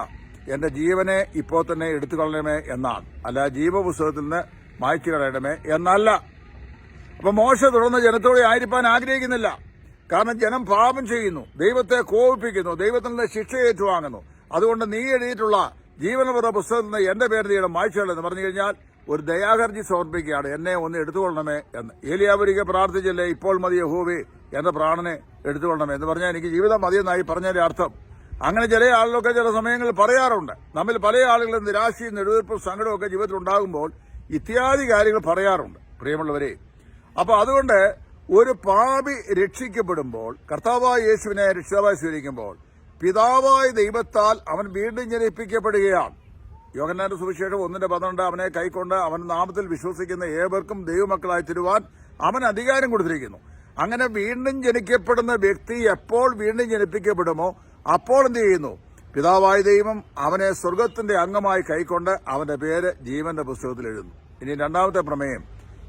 എന്റെ ജീവനെ ഇപ്പോൾ തന്നെ എടുത്തു കളയണമേ എന്നാണ്. അല്ല ജീവപുസ്തകത്തിൽ നിന്ന് മായ്ച്ചു കളയണമേ എന്നല്ല. അപ്പൊ മോശ തുടർന്ന് ജനത്തോടെ ആയിരിക്കാൻ ആഗ്രഹിക്കുന്നില്ല. കാരണം ജനം പാപം ചെയ്യുന്നു. ദൈവത്തെ കോപിപ്പിക്കുന്നു. ദൈവത്തിൽ നിന്ന് ശിക്ഷ ഏറ്റുവാങ്ങുന്നു അതുകൊണ്ട് നീ എഴുതിയിട്ടുള്ള ജീവനപുറ പുസ്തകത്തിൽ നിന്ന് എന്റെ പേര് നീയുടെ മായ്ച്ചല്ലെന്ന് പറഞ്ഞു കഴിഞ്ഞാൽ ഒരു ദയാഹർജി സമർപ്പിക്കുകയാണ്. എന്നെ ഒന്ന് എടുത്തുകൊള്ളണമേ എന്ന്. ഏലിയാപുരിക്ക് പ്രാർത്ഥിച്ചില്ലേ ഇപ്പോൾ മതി യഹോവേ എന്റെ പ്രാണനെ എടുത്തുകൊള്ളണമേ എന്ന് പറഞ്ഞാൽ എനിക്ക് ജീവിതം മതിയെന്നായി പറഞ്ഞതിന്റെ അർത്ഥം. അങ്ങനെ ചില ആളുകളൊക്കെ ചില സമയങ്ങളിൽ പറയാറുണ്ട്. നമ്മൾ പല ആളുകളും നിരാശയും നെടുവീർപ്പും സങ്കടവും ഒക്കെ ജീവിതത്തിൽ ഉണ്ടാകുമ്പോൾ ഇത്യാദി കാര്യങ്ങൾ പറയാറുണ്ട്. പ്രിയമുള്ളവരെ അപ്പൊ അതുകൊണ്ട് ഒരു പാപി രക്ഷിക്കപ്പെടുമ്പോൾ കർത്താവായ യേശുവിനെ രക്ഷിതാവായി സ്വീകരിക്കുമ്പോൾ പിതാവായ ദൈവത്താൽ അവൻ വീണ്ടും ജനിപ്പിക്കപ്പെടുകയാണ് യോഗനാന്റെ സുവിശേഷം ഒന്നിന്റെ പന്ത്രണ്ട് അവനെ കൈക്കൊണ്ട് അവൻ നാമത്തിൽ വിശ്വസിക്കുന്ന ഏവർക്കും ദൈവമക്കളായി തരുവാൻ അവൻ അധികാരം കൊടുത്തിരിക്കുന്നു. അങ്ങനെ വീണ്ടും ജനിക്കപ്പെടുന്ന വ്യക്തി എപ്പോൾ വീണ്ടും ജനിപ്പിക്കപ്പെടുമോ അപ്പോൾ എന്ത് ചെയ്യുന്നു? പിതാവായ ദൈവം അവനെ സ്വർഗത്തിന്റെ അംഗമായി കൈക്കൊണ്ട് അവന്റെ പേര് ജീവന്റെ പുസ്തകത്തിൽ എഴുതുന്നു. ഇനി രണ്ടാമത്തെ പ്രമേയം.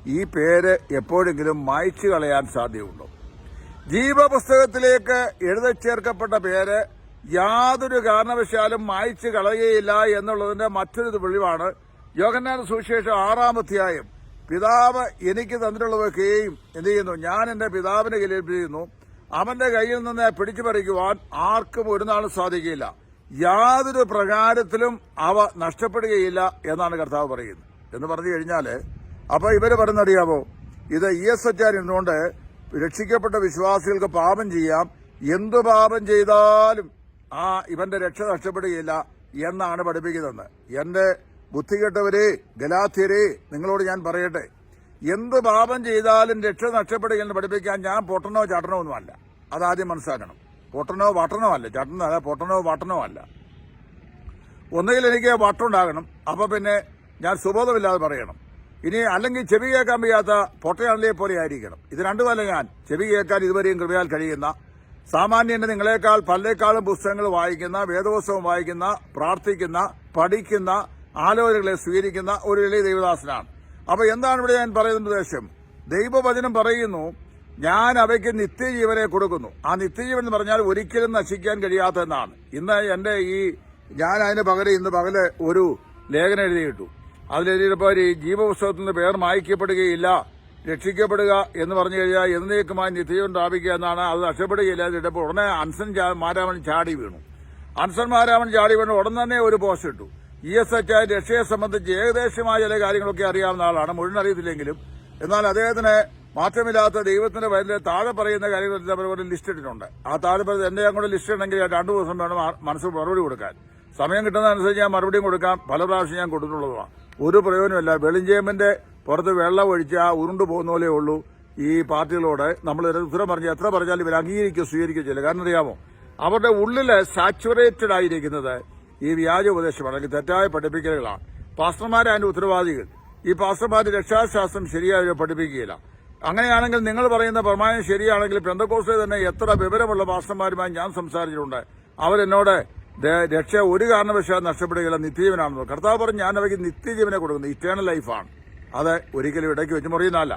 ഈ പേര് എപ്പോഴെങ്കിലും മായ്ച്ചു കളയാൻ സാധ്യതയുണ്ടോ? ജീവപുസ്തകത്തിലേക്ക് എഴുതി ചേർക്കപ്പെട്ട പേര് യാതൊരു കാരണവശാലും മായ്ച്ചു കളയുകയില്ല എന്നുള്ളതിന്റെ മറ്റൊരു തെളിവാണ് യോഗന്നാഥ സുവിശേഷം ആറാം അധ്യായം. പിതാവ് എനിക്ക് തന്നിട്ടുള്ളതൊക്കെയും എന്ത് ചെയ്യുന്നു? ഞാൻ എന്റെ പിതാവിനെ കലേൽപ്പിക്കുന്നു അവന്റെ കയ്യിൽ നിന്ന് പിടിച്ചു പറിക്കുവാൻ ആർക്കും ഒരു നാളും സാധിക്കില്ല യാതൊരു പ്രകാരത്തിലും അവ നഷ്ടപ്പെടുകയില്ല എന്നാണ് കർത്താവ് പറയുന്നത്. എന്ന് പറഞ്ഞു കഴിഞ്ഞാൽ അപ്പൊ ഇവർ പറഞ്ഞറിയാവോ ഇത് ഇ എസ് എച്ച് ആർ ഇരുന്നുകൊണ്ട് രക്ഷിക്കപ്പെട്ട വിശ്വാസികൾക്ക് പാപം ചെയ്യാം. എന്തു പാപം ചെയ്താലും ആ ഇവന്റെ രക്ഷ നഷ്ടപ്പെടുകയില്ല എന്നാണ് പഠിപ്പിക്കുന്നത്. എന്റെ ബുദ്ധികെട്ടവരെ ഗലാത്യരെ നിങ്ങളോട് ഞാൻ പറയട്ടെ. എന്ത് പാപം ചെയ്താലും രക്ഷ നഷ്ടപ്പെടുകയെന്ന് പഠിപ്പിക്കാൻ ഞാൻ പൊട്ടനോ ചാട്ടനോ ഒന്നുമല്ല. അതാദ്യം മനസ്സിലാക്കണം. പൊട്ടനോ വട്ടണോ അല്ല. ചട്ടനോ അല്ല പൊട്ടനോ വട്ടണോ അല്ല. ഒന്നുകിൽ എനിക്ക് വട്ടുണ്ടാകണം. അപ്പൊ പിന്നെ ഞാൻ സുബോധമില്ലാതെ പറയണം. ഇനി അല്ലെങ്കിൽ ചെവി കേൾക്കാൻ വയ്യാത്ത പൊട്ടയാണല്ലേ പോലെ ആയിരിക്കണം. ഇത് രണ്ടുമല്ല ഞാൻ. ചെവി കേൾക്കാൻ ഇതുവരെയും കൃപയാൽ കഴിയുന്ന സാമാന്യന്റെ നിങ്ങളെക്കാൾ പല്ലേക്കാളും പുസ്തകങ്ങൾ വായിക്കുന്ന വേദപുസ്തകം വായിക്കുന്ന പ്രാർത്ഥിക്കുന്ന പഠിക്കുന്ന ആലോചനകളെ സ്വീകരിക്കുന്ന ഒരു എളിയ ദൈവദാസനാണ്. അപ്പൊ എന്താണ് ഇവിടെ ഞാൻ പറയുന്ന ഉദ്ദേശം? ദൈവവചനം പറയുന്നു ഞാൻ അവയ്ക്ക് നിത്യജീവനെ കൊടുക്കുന്നു. ആ നിത്യജീവൻ എന്ന് പറഞ്ഞാൽ ഒരിക്കലും നശിക്കാൻ കഴിയാത്തതെന്നാണ്. ഇന്ന് എന്റെ ഈ ഞാൻ അതിന് പകരം ഇന്ന് പകൽ ഒരു ലേഖനം എഴുതിയിട്ടു. അതിലെഴുതിയപ്പോൾ ഈ ജീവപുസ്തകത്തിൽ നിന്ന് പേർ മായ്ക്കപ്പെടുകയില്ല. രക്ഷിക്കപ്പെടുക എന്ന് പറഞ്ഞു കഴിഞ്ഞാൽ എന്നേക്കുമായി നിത്യജീവൻ പ്രാപിക്കുക എന്നാണ്. അത് നഷ്ടപ്പെടുകയില്ല എന്നിട്ടപ്പോൾ ഉടനെ അൻസൻ മാരാമൻ ചാടി വീണു. അൻസൻ മാരാമൻ ചാടി വീണു. ഉടൻ തന്നെ ഒരു പോസ്റ്റ് ഇട്ടു. ഇ എസ് എച്ച് രക്ഷയെ സംബന്ധിച്ച് ഏകദേശമായ ചില കാര്യങ്ങളൊക്കെ അറിയാവുന്ന ആളാണ്. മുഴുവൻ അറിയത്തില്ലെങ്കിലും. എന്നാൽ അദ്ദേഹത്തിന് മാറ്റമില്ലാത്ത ദൈവത്തിന്റെ പേരിൽ താഴെ പറയുന്ന കാര്യങ്ങൾ ഒരു ലിസ്റ്റ് ഇട്ടിട്ടുണ്ട്. ആ താഴെ പറയുന്നത് എന്റെ അങ്ങോട്ട് ലിസ്റ്റ് ഉണ്ടെങ്കിൽ രണ്ടു ദിവസം വേണം മനസ്സിൽ മറുപടി കൊടുക്കാൻ. സമയം കിട്ടുന്നതനുസരിച്ച് ഞാൻ മറുപടിയും കൊടുക്കാം. പല പ്രാവശ്യം ഞാൻ കൊടുത്തിട്ടുള്ളതാണ് ഒരു പ്രയോജനമില്ല വെളിഞ്ചേമ്പിന്റെ പുറത്ത് വെള്ളം ഒഴിച്ചാൽ ഉരുണ്ടു പോകുന്ന പോലെ ഉള്ളൂ ഈ പാർട്ടികളോട്. നമ്മൾ ഉത്തരം പറഞ്ഞാൽ എത്ര പറഞ്ഞാലും ഇവർ അംഗീകരിക്കുകയോ സ്വീകരിക്കുകയോ ചെയ്യില്ല. കാരണം അറിയാമോ? അവരുടെ ഉള്ളിൽ സാച്ചുറേറ്റഡ് ആയിരിക്കുന്നത് ഈ വ്യാജ ഉപദേശമാണ്. അല്ലെങ്കിൽ തെറ്റായ പഠിപ്പിക്കലുകളാണ്. പാസ്റ്റർമാരെ അതിന്റെ ഉത്തരവാദികൾ. ഈ പാസ്റ്റർമാരുടെ രക്ഷാശാസ്ത്രം ശരിയായി പഠിപ്പിക്കുകയില്ല. അങ്ങനെയാണെങ്കിൽ നിങ്ങൾ പറയുന്ന പ്രമാണം ശരിയാണെങ്കിൽ പെന്തക്കോസ്റ്റിൽ തന്നെ എത്ര വിവരമുള്ള പാസ്റ്റർമാരുമായി ഞാൻ സംസാരിച്ചിട്ടുണ്ട്. അവരെന്നോട് രക്ഷ ഒരു കാരണവശാലും നഷ്ടപ്പെടുകയില്ല നിത്യജീവനാണെന്ന് കർത്താവ് പറഞ്ഞ് ഞാൻ അവയ്ക്ക് നിത്യജീവനെ കൊടുക്കുന്നത് ഇറ്റേണൽ ലൈഫാണ് അത് ഒരിക്കലും ഇടയ്ക്ക് വെച്ച് മുറിയുന്നതല്ല.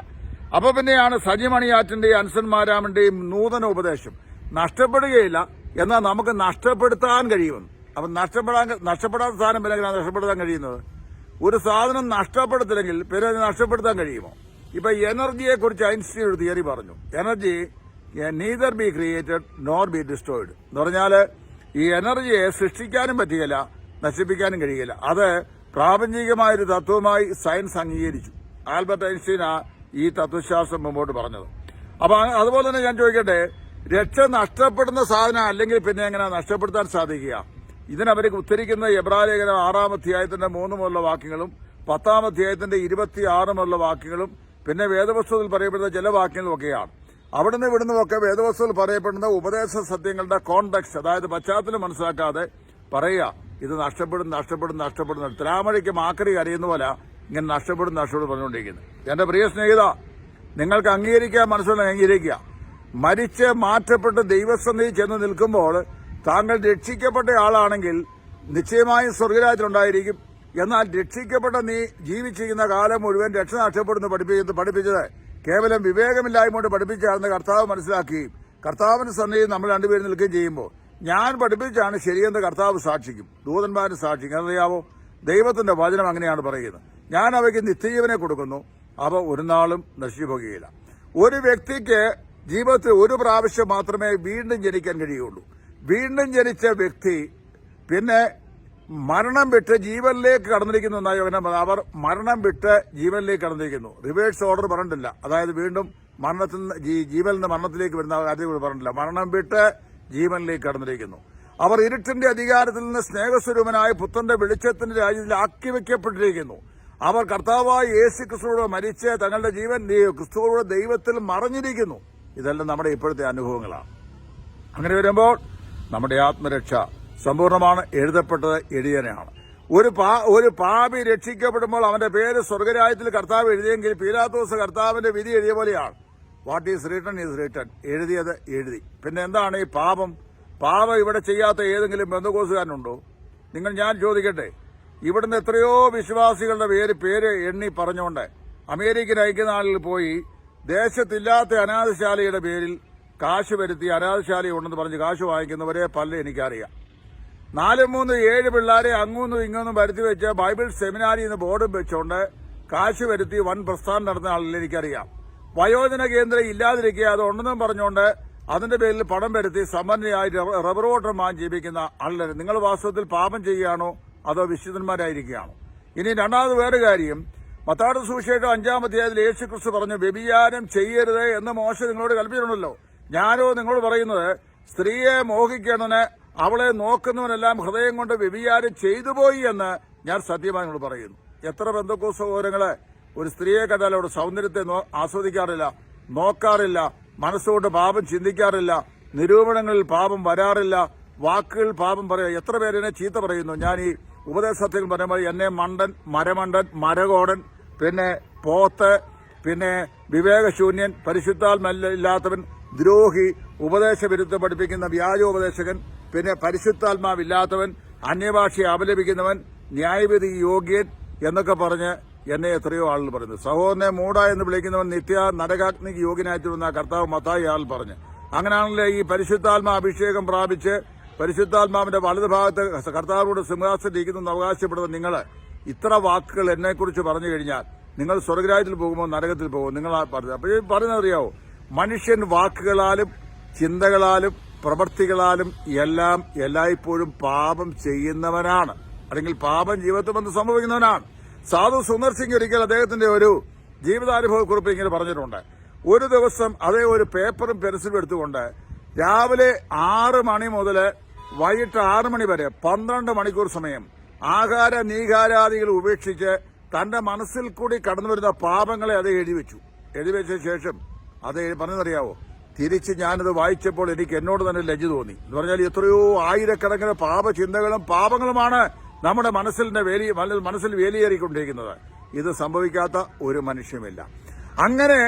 അപ്പൊ പിന്നെയാണ് സജിമണിയാറ്റിന്റെയും അൻസന്മാരാമന്റെയും നൂതന ഉപദേശം നഷ്ടപ്പെടുകയില്ല എന്നാൽ നമുക്ക് നഷ്ടപ്പെടുത്താൻ കഴിയുമെന്ന്. അപ്പൊ നഷ്ടപ്പെടാൻ നഷ്ടപ്പെടാത്ത സാധനം പിന്നെ നഷ്ടപ്പെടുത്താൻ കഴിയുന്നത്? ഒരു സാധനം നഷ്ടപ്പെടുത്തില്ലെങ്കിൽ പിന്നെ അത് നഷ്ടപ്പെടുത്താൻ കഴിയുമോ? ഇപ്പൊ എനർജിയെ കുറിച്ച് ഐൻസ്റ്റീൻ ഒരു തിയറി പറഞ്ഞു. Energy neither be created nor be destroyed എന്ന് പറഞ്ഞാൽ ഈ എനർജിയെ സൃഷ്ടിക്കാനും പറ്റുകയില്ല നശിപ്പിക്കാനും കഴിയില്ല അത് പ്രാപഞ്ചികമായ ഒരു തത്വമായി സയൻസ് അംഗീകരിച്ചു. ആൽബർട്ട് ഐൻസ്റ്റീനാ ഈ തത്വശാസ്ത്രം മുമ്പോട്ട് പറഞ്ഞത്. അപ്പൊ അതുപോലെ തന്നെ ഞാൻ ചോദിക്കട്ടെ രക്ഷ നഷ്ടപ്പെടുന്ന സാധനം അല്ലെങ്കിൽ പിന്നെ എങ്ങനെ നഷ്ടപ്പെടുത്താൻ സാധിക്കുക? ഇതിനവർക്ക് ഉദ്ധരിക്കുന്ന എബ്രാലേഖനം ആറാം അധ്യായത്തിന്റെ മൂന്ന് മുതലുള്ള വാക്യങ്ങളും പത്താം അധ്യായത്തിന്റെ ഇരുപത്തി ആറ് മുതലുള്ള വാക്യങ്ങളും പിന്നെ വേദവസ്തുവിൽ പറയപ്പെടുന്ന ചില വാക്യങ്ങളും ഒക്കെയാണ്. അവിടുന്ന് ഇവിടുന്ന് ഒക്കെ വേദവസ്തുവിൽ പറയപ്പെടുന്ന ഉപദേശ സത്യങ്ങളുടെ കോണ്ടക്സ് അതായത് പശ്ചാത്തലം മനസ്സിലാക്കാതെ പറയുക. ഇത് നഷ്ടപ്പെടും നഷ്ടപ്പെടും നഷ്ടപ്പെടും തിരാമഴയ്ക്ക് മാക്കറി കരയുന്ന പോലെ ഇങ്ങനെ നഷ്ടപ്പെടും നഷ്ടപ്പെടും പറഞ്ഞുകൊണ്ടിരിക്കുന്നത് എന്റെ പ്രിയ സ്നേഹിത നിങ്ങൾക്ക് അംഗീകരിക്കാൻ മനസ്സിലുള്ള അംഗീകരിക്കുക. മരിച്ച് മാറ്റപ്പെട്ട് ദൈവസന്നിധി ചെന്ന് നിൽക്കുമ്പോൾ താങ്കൾ രക്ഷിക്കപ്പെട്ട ആളാണെങ്കിൽ നിശ്ചയമായും സ്വർഗരാജ്യത്തിലുണ്ടായിരിക്കും എന്നാൽ രക്ഷിക്കപ്പെട്ട നീ ജീവിച്ചിരിക്കുന്ന കാലം മുഴുവൻ രക്ഷ നഷ്ടപ്പെടുന്നു പഠിപ്പിക്കുന്നു പഠിപ്പിച്ചത് കേവലം വിവേകമില്ലായ്മ കൊണ്ട് പഠിപ്പിച്ചാണെന്ന് കർത്താവ് മനസ്സിലാക്കുകയും കർത്താവിന്റെ സന്നിധിയിൽ നമ്മൾ രണ്ടുപേരും നിൽക്കുകയും ചെയ്യുമ്പോൾ ഞാൻ പഠിപ്പിച്ചാണ് ശരിയെന്ന് കർത്താവ് സാക്ഷിക്കും. ദൂതന്മാരും സാക്ഷിക്കും. അതറിയാവോ? ദൈവത്തിന്റെ വചനം അങ്ങനെയാണ് പറയുന്നത്. ഞാൻ അവയ്ക്ക് നിത്യജീവനെ കൊടുക്കുന്നു. അവ ഒരു നാളും നശിച്ചുപോകുകയില്ല. ഒരു വ്യക്തിക്ക് ജീവിതത്തിൽ ഒരു പ്രാവശ്യം മാത്രമേ വീണ്ടും ജനിക്കാൻ കഴിയുള്ളൂ വീണ്ടും ജനിച്ച വ്യക്തി പിന്നെ മരണം വിട്ട് ജീവനിലേക്ക് കടന്നിരിക്കുന്നു എന്നാണ് അവർ മരണം വിട്ട് ജീവനിലേക്ക് കടന്നിരിക്കുന്നു. റിവേഴ്സ് ഓർഡർ പറഞ്ഞിട്ടില്ല. അതായത് വീണ്ടും മരണത്തിൽ ജീവനിൽ നിന്ന് മരണത്തിലേക്ക് വരുന്ന കൂടി പറഞ്ഞിട്ടില്ല. മരണം വിട്ട് ജീവനിലേക്ക് കടന്നിരിക്കുന്നു. അവർ ഇരുട്ടിന്റെ അധികാരത്തിൽ നിന്ന് സ്നേഹസ്വരൂപനായ പുത്രന്റെ വെളിച്ചത്തിന്റെ രാജ്യത്തിൽ ആക്കി വെക്കപ്പെട്ടിരിക്കുന്നു. അവർ കർത്താവായ യേശു ക്രിസ്തുവോട് മരിച്ച് തങ്ങളുടെ ജീവൻ ക്രിസ്തുവോട് ദൈവത്തിൽ മറഞ്ഞിരിക്കുന്നു. ഇതെല്ലാം നമ്മുടെ ഇപ്പോഴത്തെ അനുഭവങ്ങളാണ്. അങ്ങനെ വരുമ്പോൾ നമ്മുടെ ആത്മരക്ഷ സമ്പൂർണമാണ് എഴുതപ്പെട്ടത് എഴുതിയനെയാണ് ഒരു പാ ഒരു പാപി രക്ഷിക്കപ്പെടുമ്പോൾ അവന്റെ പേര് സ്വർഗരാജ്യത്തിൽ കർത്താവ് എഴുതിയെങ്കിൽ പീലാത്തോസ് കർത്താവിന്റെ വിധി എഴുതിയ പോലെയാണ്. What is written is written എഴുതിയത് എഴുതി. പിന്നെ എന്താണ് ഈ പാപം? പാപം ഇവിടെ ചെയ്യാത്ത ഏതെങ്കിലും ബന്ധുക്കോസുകാരനുണ്ടോ? നിങ്ങൾ ഞാൻ ചോദിക്കട്ടെ. ഇവിടുന്ന് എത്രയോ വിശ്വാസികളുടെ പേര് പേര് എണ്ണി പറഞ്ഞുകൊണ്ട് അമേരിക്കൻ ഐക്യനാളിൽ പോയി ദേശത്തില്ലാത്ത അനാഥശാലയുടെ പേരിൽ കാശ് വരുത്തി അനാഥശാല ഉണ്ടെന്ന് പറഞ്ഞ് കാശ് വാങ്ങിക്കുന്നവരെ പല എനിക്കറിയാം. നാല് മൂന്ന് ഏഴ് പിള്ളേരെ അങ്ങൊന്നും ഇങ്ങൊന്നും വരുത്തി വെച്ച് ബൈബിൾ സെമിനാരിന്ന് ബോർഡും വെച്ചുകൊണ്ട് കാശ് വരുത്തി വൻ പ്രസ്ഥാനം നടന്ന ആളിൽ എനിക്കറിയാം. വയോജന കേന്ദ്രം ഇല്ലാതിരിക്കുക അത് ഉണ്ടെന്നും പറഞ്ഞുകൊണ്ട് അതിന്റെ പേരിൽ പണം വരുത്തി സമ്പന്നയായി റബ്ബ- റബ്ബർ ഓട്ടർമാൻ ജീവിക്കുന്ന ആളുകൾ നിങ്ങൾ വാസ്തവത്തിൽ പാപം ചെയ്യുകയാണോ? അതോ വിശുദ്ധന്മാരായിരിക്കുകയാണോ? ഇനി രണ്ടാമത് വേറെ കാര്യം. മത്താട് സുവിശേഷം അഞ്ചാം അധ്യായത്തിൽ യേശു ക്രിസ്തു പറഞ്ഞു വ്യഭിചാരം ചെയ്യരുത് എന്ന് മോശം നിങ്ങളോട് കൽപ്പിച്ചിട്ടുണ്ടല്ലോ. ഞാനോ നിങ്ങളോട് പറയുന്നത് സ്ത്രീയെ മോഹിക്കണന് അവളെ നോക്കുന്നവനെല്ലാം ഹൃദയം കൊണ്ട് വ്യഭിചാരം ചെയ്തു പോയി എന്ന് ഞാൻ സത്യമായി നിങ്ങളോട് പറയുന്നു. എത്ര ബന്ധുക്കോ സഹോദരങ്ങളെ ഒരു സ്ത്രീയെ കണ്ടാൽ അവരുടെ സൗന്ദര്യത്തെ ആസ്വദിക്കാറില്ല നോക്കാറില്ല മനസ്സുകൊണ്ട് പാപം ചിന്തിക്കാറില്ല നിരൂപണങ്ങളിൽ പാപം വരാറില്ല വാക്കുകൾ പാപം പറയുക എത്ര പേരെന്നെ ചീത്ത പറയുന്നു? ഞാൻ ഈ ഉപദേശത്തിൽ പറയുമ്പോൾ എന്നെ മണ്ടൻ മരമണ്ടൻ മരകോടൻ പിന്നെ പോത്ത് പിന്നെ വിവേകശൂന്യൻ പരിശുദ്ധാത്മല്ലാത്തവൻ ദ്രോഹി ഉപദേശവിരുദ്ധം പഠിപ്പിക്കുന്ന വ്യാജോപദേശകൻ പിന്നെ പരിശുദ്ധാത്മാവില്ലാത്തവൻ അന്യഭാഷയെ അപലപിക്കുന്നവൻ ന്യായവിധി യോഗ്യൻ എന്നൊക്കെ പറഞ്ഞ് എന്നെ എത്രയോ ആളുകൾ പറയുന്നു സഹോദരനെ മൂട എന്ന് വിളിക്കുന്നവൻ നിത്യ നരകാഗ്നിക്ക് യോഗ്യനായിട്ടുള്ള കർത്താവ് മത്തായി ആൾ പറഞ്ഞു. അങ്ങനെയാണല്ലേ ഈ പരിശുദ്ധാത്മാ അഭിഷേകം പ്രാപിച്ച് പരിശുദ്ധാത്മാവിന്റെ വലത് ഭാഗത്ത് കർത്താവിനോട് സിംഹാസനം ഇരിക്കുന്നു അവകാശപ്പെടുന്ന നിങ്ങൾ ഇത്ര വാക്കുകൾ എന്നെക്കുറിച്ച് പറഞ്ഞു കഴിഞ്ഞാൽ നിങ്ങൾ സ്വർഗരാജ്യത്തിൽ പോകുമോ നരകത്തിൽ പോകുമോ? നിങ്ങൾ പറഞ്ഞു അപ്പോൾ ഈ പറയുന്നത് അറിയാവോ? മനുഷ്യൻ വാക്കുകളാലും ചിന്തകളാലും പ്രവൃത്തികളാലും എല്ലാം എല്ലായ്പ്പോഴും പാപം ചെയ്യുന്നവനാണ്. അല്ലെങ്കിൽ പാപം ജീവിതത്തിൽ വന്ന് സംഭവിക്കുന്നവനാണ്. സാധു സുന്ദർ സിംഗ് ഒരിക്കൽ അദ്ദേഹത്തിന്റെ ഒരു ജീവിതാനുഭവ കുറിപ്പ് ഇങ്ങനെ പറഞ്ഞിട്ടുണ്ട്. ഒരു ദിവസം അതേ ഒരു പേപ്പറും പെൻസിലും എടുത്തുകൊണ്ട് രാവിലെ ആറ് മണി മുതൽ വൈകിട്ട് ആറ് മണി വരെ പന്ത്രണ്ട് മണിക്കൂർ സമയം ആഹാര നീകാരാദികൾ ഉപേക്ഷിച്ച് തന്റെ മനസ്സിൽ കൂടി കടന്നു വരുന്ന പാപങ്ങളെ അത് എഴുതി വെച്ചു. എഴുതി വെച്ച ശേഷം അത് പറഞ്ഞതറിയാവോ? തിരിച്ച് ഞാനത് വായിച്ചപ്പോൾ എനിക്ക് എന്നോട് തന്നെ ലജ്ജ തോന്നി. എന്ന് പറഞ്ഞാൽ എത്രയോ ആയിരക്കണക്കിന് പാപചിന്തകളും പാപങ്ങളുമാണ് നമ്മുടെ മനസ്സിന്റെ വേലി മനസ്സിൽ വേലിയേറിക്കൊണ്ടിരിക്കുന്നത്. ഇത് സംഭവിക്കാത്ത ഒരു മനുഷ്യമില്ല അങ്ങനെ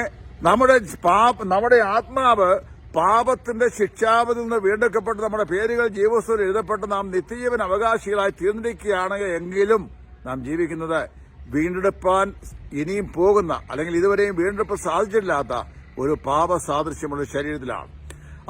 നമ്മുടെ പാപ നമ്മുടെ ആത്മാവ് പാപത്തിന്റെ ശിക്ഷാവതിൽ നിന്ന് വീണ്ടെടുക്കപ്പെട്ട് നമ്മുടെ പേരുകൾ ജീവസ്വരം എഴുതപ്പെട്ട് നാം നിത്യജീവൻ അവകാശികളായി തീർന്നിരിക്കുകയാണ് എങ്കിലും നാം ജീവിക്കുന്നത് വീണ്ടെടുപ്പാൻ ഇനിയും പോകുന്ന അല്ലെങ്കിൽ ഇതുവരെയും വീണ്ടെടുപ്പ് സാധിച്ചിട്ടില്ലാത്ത ഒരു പാപ സാദൃശ്യമുള്ള ശരീരത്തിലാണ്.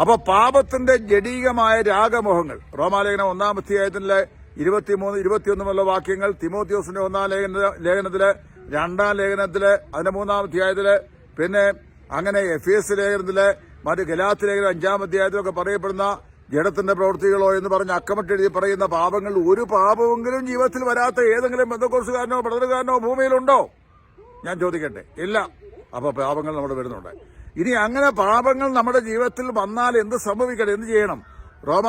അപ്പോൾ പാപത്തിന്റെ ജഡീകമായ രാഗമോഹങ്ങൾ റോമാലേഖനം ഒന്നാം അധ്യായത്തിലെ ഇരുപത്തിമൂന്ന് ഇരുപത്തിയൊന്ന് മുതലുള്ള വാക്യങ്ങൾ തിമോത്യോസിന്റെ ഒന്നാം ലേഖന ലേഖനത്തിൽ രണ്ടാം ലേഖനത്തിൽ അതിന്റെ മൂന്നാം അധ്യായത്തിൽ പിന്നെ അങ്ങനെ എഫ് എസ് ലേഖനത്തിൽ മറ്റ് ഗലാത്ത് ലേഖനം അഞ്ചാം അധ്യായത്തിലൊക്കെ പറയപ്പെടുന്ന ജഡത്തിന്റെ പ്രവൃത്തികളോ എന്ന് പറഞ്ഞ് അക്കമിട്ട് എഴുതി പറയുന്ന പാപങ്ങൾ ഒരു പാപമെങ്കിലും ജീവിതത്തിൽ വരാത്ത ഏതെങ്കിലും ബന്ധക്കോസുകാരനോ ബ്രദറുകാരനോ ഭൂമിയിലുണ്ടോ? ഞാൻ ചോദിക്കട്ടെ. ഇല്ല. അപ്പൊ പാപങ്ങൾ നമ്മുടെ വരുന്നുണ്ട് ഇനി അങ്ങനെ പാപങ്ങൾ നമ്മുടെ ജീവിതത്തിൽ വന്നാൽ എന്ത് സംഭവിക്കണം? എന്ത് ചെയ്യണം? റോമ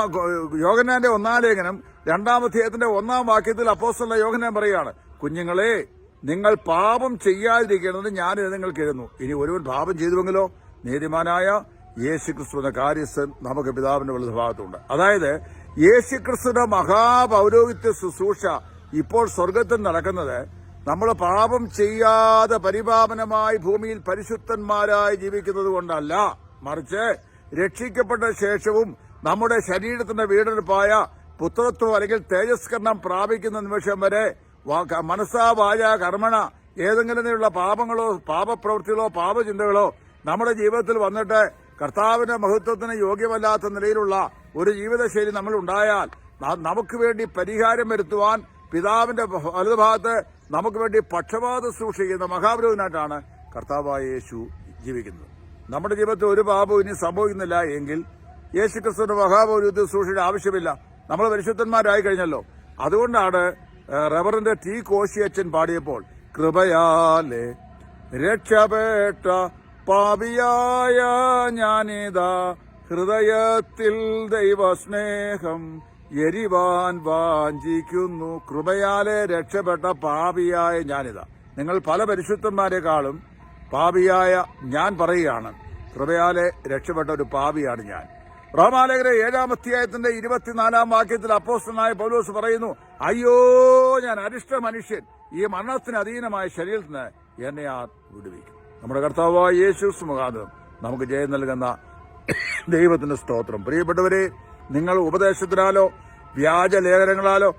യോഗനാന്റെ ഒന്നാം ലേഖനം രണ്ടാം അധ്യായത്തിന്റെ ഒന്നാം വാക്യത്തിൽ അപ്പോസ്തല യോഗനാൻ പറയുകയാണ് കുഞ്ഞുങ്ങളെ നിങ്ങൾ പാപം ചെയ്യാതിരിക്കണമെന്ന് ഞാൻ നിങ്ങൾക്ക് എഴുതുന്നു. ഇനി ഒരുവൻ പാപം ചെയ്തുവെങ്കിലോ? നീതിമാനായ യേശുക്രിസ്തു എന്ന കാര്യസ്ഥൻ നമുക്ക് പിതാവിന്റെ വലത് ഭാഗത്തുണ്ട്. അതായത് യേശുക്രിസ്തുയുടെ മഹാപൗരോഹിത്യ ശുശ്രൂഷ ഇപ്പോൾ സ്വർഗത്തിൽ നടക്കുന്നത് നമ്മൾ പാപം ചെയ്യാതെ പരിപാവനമായി ഭൂമിയിൽ പരിശുദ്ധന്മാരായി ജീവിക്കുന്നത് കൊണ്ടല്ല. മറിച്ച് രക്ഷിക്കപ്പെട്ട ശേഷവും നമ്മുടെ ശരീരത്തിന്റെ വീടെടുപ്പായ പുത്രത്വം അല്ലെങ്കിൽ തേജസ്കരണം പ്രാപിക്കുന്ന നിമിഷം വരെ മനസ്സാ വാച കർമ്മണ ഏതെങ്കിലും പാപങ്ങളോ പാപപ്രവൃത്തികളോ പാപചിന്തകളോ നമ്മുടെ ജീവിതത്തിൽ വന്നിട്ട് കർത്താവിന്റെ മഹത്വത്തിന് യോഗ്യമല്ലാത്ത നിലയിലുള്ള ഒരു ജീവിതശൈലി നമ്മൾ ഉണ്ടായാൽ നമുക്ക് വേണ്ടി പരിഹാരം വരുത്തുവാൻ പിതാവിന്റെ വലതുഭാഗത്ത് നമുക്ക് വേണ്ടി പക്ഷപാത സൂക്ഷിക്കുന്ന മഹാപുരോഹിതനായിട്ടാണ് കർത്താവായ യേശു ജീവിക്കുന്നത്. നമ്മുടെ ജീവിതത്തിൽ ഒരു പാപവും ഇനി സംഭവിക്കുന്നില്ല എങ്കിൽ യേശുക്രിസ്തുവിന്റെ മഹാപൗരത്വ സൂക്ഷിയുടെ ആവശ്യമില്ല. നമ്മൾ പരിശുദ്ധന്മാരായി കഴിഞ്ഞല്ലോ. അതുകൊണ്ടാണ് റബറിന്റെ ടി ടി കോശിയച്ചൻ പാടിയപ്പോൾ കൃപയാലെ രക്ഷപേട്ട പാപിയായ ഞാനിതാ ഹൃദയത്തിൽ ദൈവസ്നേഹം എരിവാൻ വാഞ്ചിക്കുന്നു. കൃപയാലെ രക്ഷപ്പെട്ട പാപിയായ ഞാനിതാ. നിങ്ങൾ പല പരിശുദ്ധന്മാരെക്കാളും പാപിയായ ഞാൻ പറയുകയാണ് കൃപയാലെ രക്ഷപ്പെട്ട ഒരു പാപിയാണ് ഞാൻ. റോമാലേഖന ഏഴാം അധ്യായത്തിന്റെ ഇരുപത്തിനാലാം വാക്യത്തിൽ അപ്പോസ്റ്റനായ പൗലോസ് പറയുന്നു അയ്യോ ഞാൻ അരിഷ്ട മനുഷ്യൻ. ഈ മരണത്തിന് അധീനമായ ശരീരത്തിന് എന്നെ ആ വിടുവിക്കും. നമ്മുടെ കർത്താവായ യേശു മുഖാന്തരം നമുക്ക് ജയം നൽകുന്ന ദൈവത്തിന്റെ സ്തോത്രം. പ്രിയപ്പെട്ടവരെ നിങ്ങൾ ഉപദേശത്തിനാലോ വ്യാജ ലേഖനങ്ങളാലോ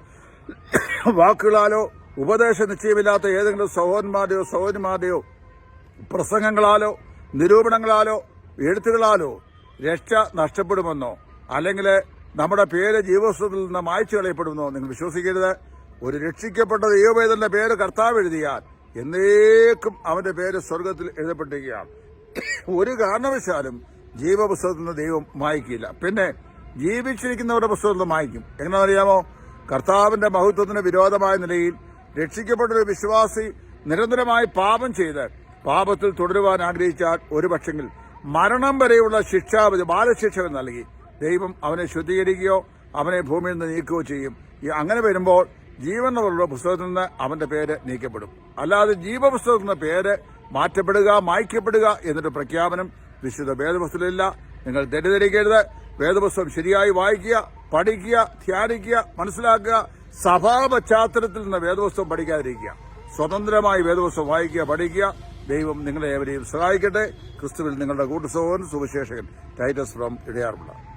വാക്കുകളാലോ ഉപദേശ നിശ്ചയമില്ലാത്ത ഏതെങ്കിലും സഹോദരന്മാരുടെയോ സഹോദരിമാരുടെയോ പ്രസംഗങ്ങളാലോ നിരൂപണങ്ങളാലോ എഴുത്തുകളാലോ രക്ഷ നഷ്ടപ്പെടുമെന്നോ അല്ലെങ്കിൽ നമ്മുടെ പേര് ജീവസ്വത്തിൽ നിന്ന് മായ്ച്ചു കളയപ്പെടുമെന്നോ നിങ്ങൾ വിശ്വസിക്കരുത്. ഒരു രക്ഷിക്കപ്പെട്ട ദൈവവേദന്റെ പേര് കർത്താവ് എഴുതിയാൽ എന്നേക്കും അവന്റെ പേര് സ്വർഗത്തിൽ എഴുതപ്പെട്ടിരിക്കുകയാണ്. ഒരു കാരണവശാലും ജീവപുസ്തകത്തിൽ നിന്ന് ദൈവം മായ്ക്കില്ല. പിന്നെ ജീവിച്ചിരിക്കുന്നവരുടെ പുസ്തകത്തിൽ മായ്ക്കും. എങ്ങനെയാണെന്നറിയാമോ? കർത്താവിന്റെ മഹത്വത്തിന് വിരോധമായ നിലയിൽ രക്ഷിക്കപ്പെട്ട ഒരു വിശ്വാസി നിരന്തരമായി പാപം ചെയ്ത് പാപത്തിൽ തുടരുവാൻ ആഗ്രഹിച്ചാൽ ഒരു പക്ഷെങ്കിൽ മരണം വരെയുള്ള ശിക്ഷ ബാലശിക്ഷകൾ നൽകി. ദൈവം അവനെ ശുദ്ധീകരിക്കുകയോ അവനെ ഭൂമിയിൽ നിന്ന് നീക്കുകയോ ചെയ്യും. അങ്ങനെ വരുമ്പോൾ ജീവനുള്ള പുസ്തകത്തിൽ നിന്ന് അവന്റെ പേര് നീക്കപ്പെടും. അല്ലാതെ ജീവപുസ്തകത്തിൽ നിന്ന് പേര് മാറ്റപ്പെടുക മായ്ക്കപ്പെടുക എന്നൊരു പ്രഖ്യാപനം വിശുദ്ധ വേദപുസ്തകത്തിലില്ല. നിങ്ങൾ തെറ്റിദ്ധരിക്കരുത്. വേദപുസ്തകം ശരിയായി വായിക്കുക പഠിക്കുക ധ്യാനിക്കുക മനസ്സിലാക്കുക. സഭാ പശ്ചാത്തലത്തിൽ നിന്ന് വേദപുസ്തകം പഠിക്കാതിരിക്കുക. സ്വതന്ത്രമായി വേദപുസ്തകം വായിക്കുക പഠിക്കുക. ദൈവം നിങ്ങളെ ഏവരെയും സഹായിക്കട്ടെ. ക്രിസ്തുവിൽ നിങ്ങളുടെ കൂട്ടുസഹോദരൻ സുവിശേഷകൻ ടൈറ്റസ് ഫ്രം ഇടയാറുമുള്ള